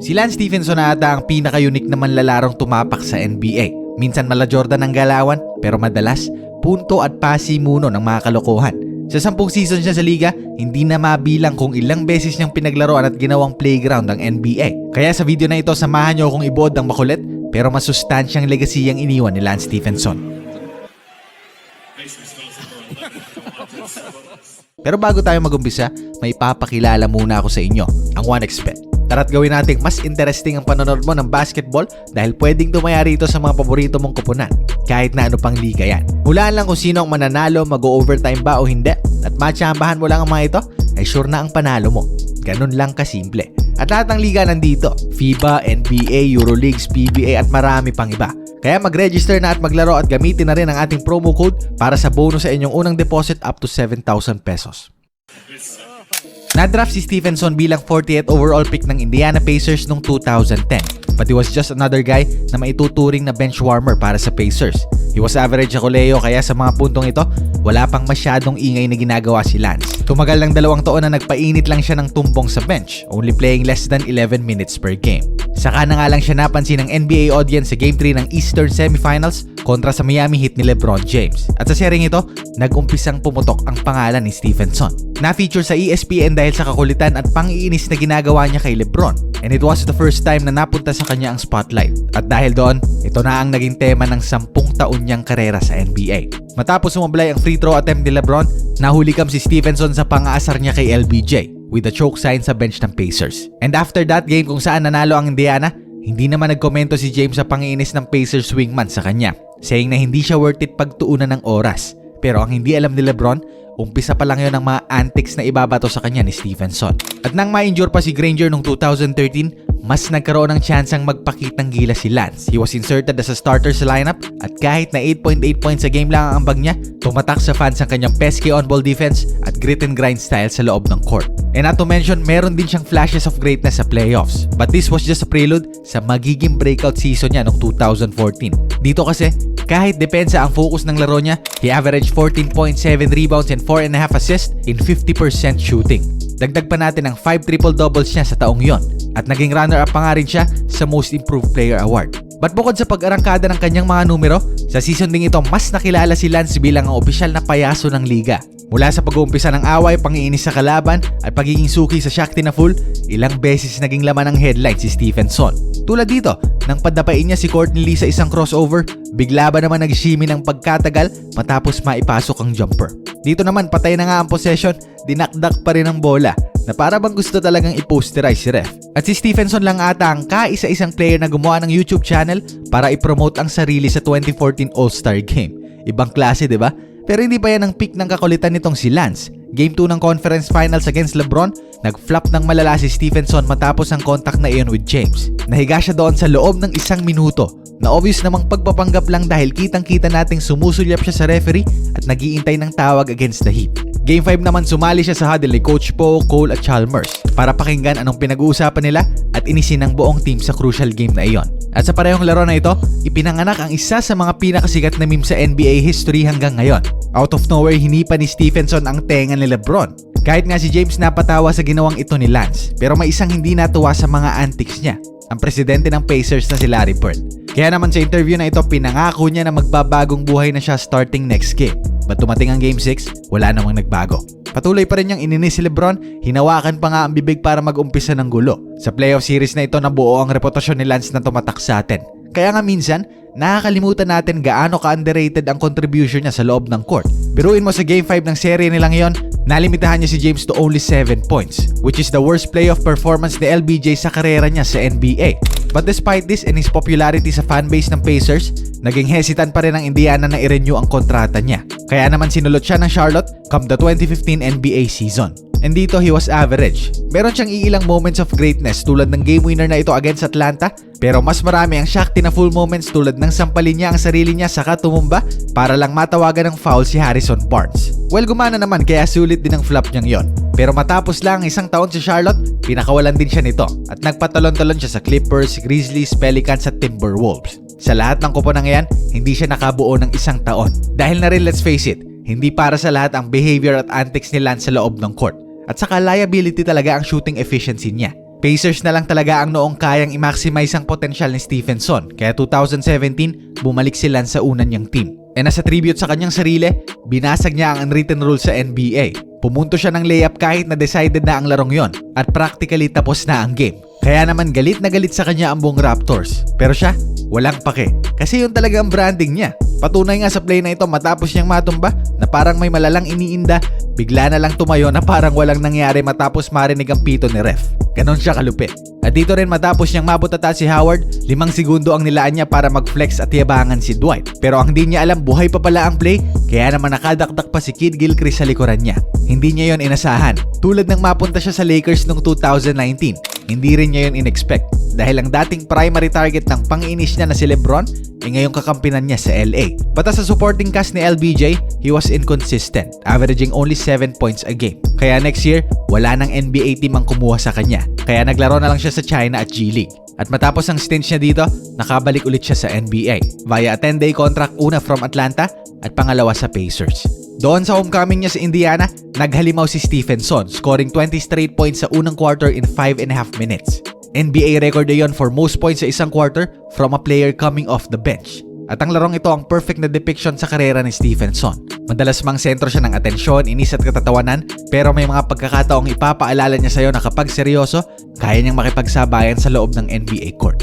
Si Lance Stephenson na ata ang pinaka-unique na manlalarong tumapak sa NBA. Minsan mala Jordan ang galawan, pero madalas, punto at pasimuno ng mga kalokohan. Sa sampung season siya sa liga, hindi na mabilang kung ilang beses niyang pinaglaruan at ginawang playground ang NBA. Kaya sa video na ito, samahan niyo akong ibuod ng makulit pero masustansyang legacy ang iniwan ni Lance Stephenson. Pero bago tayo magumpisa, may papakilala muna ako sa inyo, ang 1xBet. Tara't gawin nating mas interesting ang panonood mo ng basketball dahil pwedeng tumaya rito sa mga paborito mong kupunan, kahit na ano pang liga yan. Hulaan lang kung sino ang mananalo, mag-overtime ba o hindi, at matchambahan mo lang ang mga ito, ay sure na ang panalo mo. Ganun lang kasimple. At lahat ng liga nandito, FIBA, NBA, Euroleagues, PBA at marami pang iba. Kaya mag-register na at maglaro at gamitin na rin ang ating promo code para sa bonus sa inyong unang deposit up to 7,000 pesos. Nadraft si Stevenson bilang 48th overall pick ng Indiana Pacers noong 2010. But he was just another guy na maituturing na bench warmer para sa Pacers. He was average ako Leo kaya sa mga puntong ito, wala pang masyadong ingay na ginagawa si Lance. Tumagal ng dalawang taon na nagpainit lang siya ng tumbong sa bench, only playing less than 11 minutes per game. Saka na nga lang siya napansin ng NBA audience sa Game 3 ng Eastern Semifinals kontra sa Miami Heat ni LeBron James. At sa sharing ito, nag-umpisang pumutok ang pangalan ni Stephenson. Na-feature sa ESPN dahil sa kakulitan at pang-iinis na ginagawa niya kay LeBron. And it was the first time na napunta sa kanya ang spotlight. At dahil doon, ito na ang naging tema ng sampung taon niyang karera sa NBA. Matapos sumablay ang free throw attempt ni LeBron, nahuli kam si Stephenson sa pang-aasar niya kay LBJ with the choke sign sa bench ng Pacers. And after that game kung saan nanalo ang Indiana, hindi naman nagkomento si James sa pangiinis ng Pacers wingman sa kanya, saying na hindi siya worth it pagtuunan ng oras. Pero ang hindi alam ni Lebron, umpisa pa lang yon ng mga antics na ibabato sa kanya ni Stevenson. At nang ma-injure pa si Granger noong 2013, mas nagkaroon ng tsansang magpakitang gila si Lance. He was inserted as a starter sa lineup at kahit na 8.8 points sa game lang ang ambag niya, tumatak sa fans ang kanyang pesky on-ball defense at grit and grind style sa loob ng court. And not to mention, meron din siyang flashes of greatness sa playoffs. But this was just a prelude sa magiging breakout season niya noong 2014. Dito kasi, kahit depensa ang focus ng laro niya, he averaged 14.7 rebounds and 4.5 assists in 50% shooting. Dagdag pa natin ang 5 triple-doubles niya sa taong yon at naging runner-up pa nga rin siya sa Most Improved Player Award. But bukod sa pag-arangkada ng kanyang mga numero, sa season ding ito mas nakilala si Lance bilang ang opisyal na payaso ng liga. Mula sa pag-uumpisa ng away, pangiinis sa kalaban, at pagiging suki sa Shakti na full, ilang beses naging laman ng headline si Stephenson. Tulad dito, nang padapain niya si Courtney Lee sa isang crossover, bigla ba naman nagshimi ng pagkatagal matapos maipasok ang jumper. Dito naman patay na nga ang possession, dinakdak pa rin ang bola na para bang gusto talagang i-posterize si ref. At si Stephenson lang ata ang kaisa-isang player na gumawa ng YouTube channel para i-promote ang sarili sa 2014 All-Star Game. Ibang klase, di ba? Pero hindi pa yan ang peak ng kakulitan nitong si Lance. Game 2 ng conference finals against LeBron, nag-flop ng malala si Stephenson matapos ang contact na iyon with James. Nahiga siya doon sa loob ng isang minuto na obvious namang pagpapanggap lang dahil kitang-kita nating sumusulyap siya sa referee at nagiintay ng tawag against the Heat. Game 5 naman sumali siya sa huddle ni Coach Po, Cole at Chalmers para pakinggan anong pinag-uusapan nila at inisin ng buong team sa crucial game na iyon. At sa parehong laro na ito, ipinanganak ang isa sa mga pinakasikat na meme sa NBA history hanggang ngayon. Out of nowhere, hinipa ni Stephenson ang tenga ni Lebron. Kahit nga si James napatawa sa ginawang ito ni Lance, pero may isang hindi natuwa sa mga antics niya, ang presidente ng Pacers na si Larry Bird. Kaya naman sa interview na ito, pinangako niya na magbabagong buhay na siya starting next game. But dumating ang Game 6, wala namang nagbago. Patuloy pa rin niyang ininis si Lebron, hinawakan pa nga ang bibig para mag-umpisa ng gulo. Sa playoff series na ito, nabuo ang reputasyon ni Lance na tumatak sa atin. Kaya nga minsan, nakakalimutan natin gaano ka-underrated ang contribution niya sa loob ng court. Biruin mo sa Game 5 ng serye nilang yon, nalimitahan niya si James to only 7 points, which is the worst playoff performance ni LBJ sa karera niya sa NBA. But despite this and his popularity sa fanbase ng Pacers, naging hesitant pa rin ang Indiana na i-renew ang kontrata niya. Kaya naman sinulot siya ng Charlotte come the 2015 NBA season. And dito he was average. Meron siyang iilang moments of greatness tulad ng game winner na ito against Atlanta, pero mas marami ang Shakti na full moments tulad ng sampalin niya ang sarili niya saka tumumba para lang matawagan ng foul si Harrison Barnes. Well, gumana naman kaya sulit din ang flop niyang yon. Pero matapos lang isang taon sa Charlotte, pinakawalan din siya nito at nagpatalon-talon siya sa Clippers, Grizzlies, Pelicans at Timberwolves. Sa lahat ng kuponang yan, hindi siya nakabuo ng isang taon. Dahil na rin let's face it, hindi para sa lahat ang behavior at antics ni Lance sa loob ng court. At saka liability talaga ang shooting efficiency niya. Pacers na lang talaga ang noong kayang i-maximize ang potensyal ni Stephenson kaya 2017 bumalik sila sa unan niyang team. And as a tribute sa kanyang sarili, binasag niya ang unwritten rule sa NBA. Pumunto siya ng layup kahit na decided na ang larong yon at practically tapos na ang game. Kaya naman galit na galit sa kanya ang buong Raptors. Pero siya, walang pake. Kasi yun talaga ang branding niya. Patunay nga sa play na ito matapos niyang matumba na parang may malalang iniinda, bigla na lang tumayo na parang walang nangyari matapos marinig ang pito ni ref. Ganon siya kalupit. At dito rin matapos niyang mabutata si Howard, limang segundo ang nilaan niya para mag-flex at yabangan si Dwight. Pero ang di niya alam, buhay pa pala ang play, kaya naman nakadakdak pa si Kid Gilchrist sa likuran niya. Hindi niya yon inasahan. Tulad ng mapunta siya sa Lakers noong 2019, hindi rin niya yon inexpect. Dahil ang dating primary target ng panginis niya na si Lebron, ay ngayong kakampinan niya sa LA. Bata sa supporting cast ni LBJ, he was inconsistent, averaging only 7 points a game. Kaya next year, wala nang NBA team ang kumuha sa kanya. Kaya naglaro na lang siya sa China at G League. At matapos ang stints niya dito, nakabalik ulit siya sa NBA via a 10-day contract una from Atlanta at pangalawa sa Pacers. Doon sa homecoming niya sa Indiana, naghalimaw si Stephenson, scoring 20 straight points sa unang quarter in 5 and a half minutes. NBA record yon for most points sa isang quarter from a player coming off the bench. At ang larong ito ang perfect na depiction sa karera ni Stephenson. Madalas mang sentro siya ng atensyon, inis at katatawanan, pero may mga pagkakataong ipapaalala niya sa'yo na kapag seryoso, kaya niyang makipagsabayan sa loob ng NBA court.